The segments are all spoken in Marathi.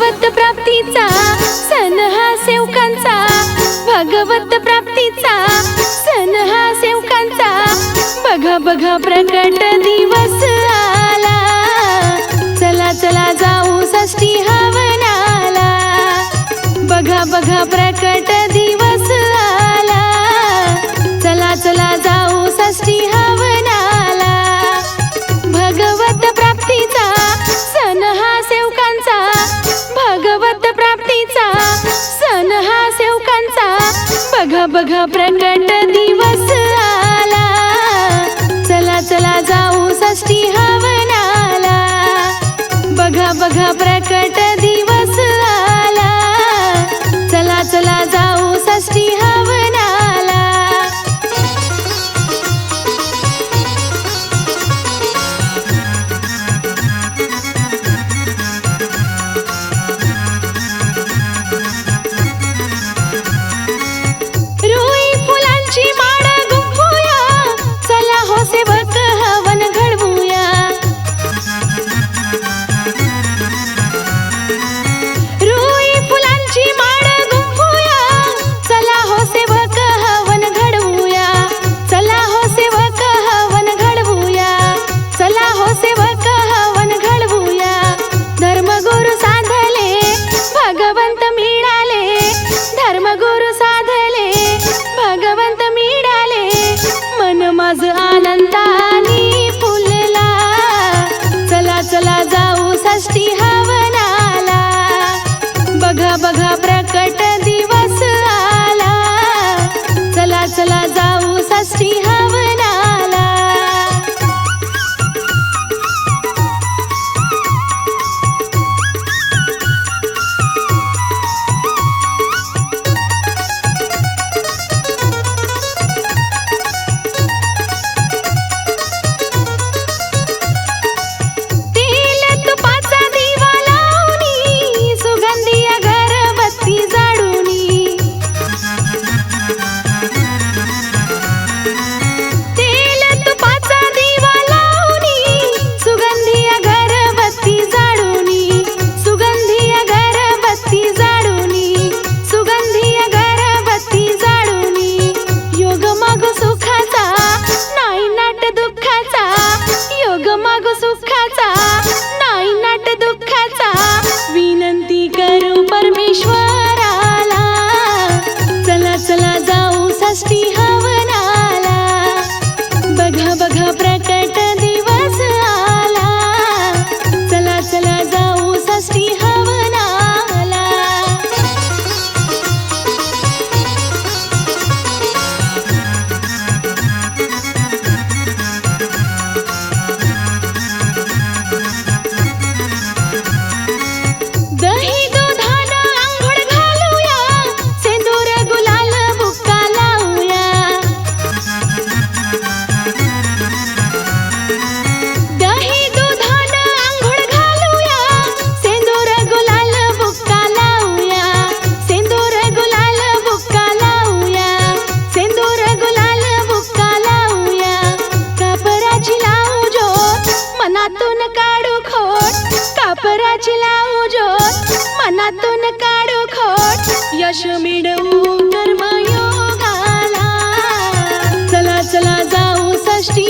भगवत प्राप्तीचा सन हा सेवकांचा. भगवत प्राप्तीचा सन हा सेवकांचा. बघा बघा प्रकट दिवस आला. चला चला जाऊ षष्टी हवनाला. बघा बघा प्रकट दिवस प्रकट दिवस आला. चला चला जाऊ षष्टी हवनाला. बघा बघा प्रकट दिवस आला. चला चला जाऊ षष्टी बघा प्रकट वापराची लावू जोत मनातून काढू खोट यश मिळवू कर्मयोगाला. चला चला जाऊ षष्टी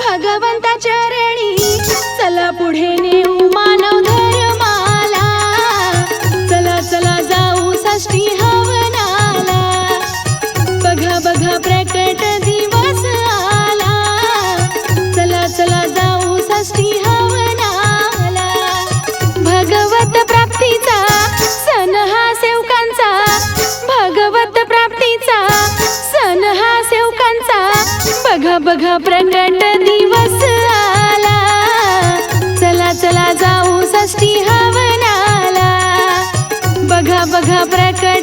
भगवंता चरणी पुढे नेऊ मानव चला चला जाऊ बघा बघा प्रकट बघा प्रगट दिवस आला. चला चला जाऊ षष्टी हवनाला. बघा बघा प्रकट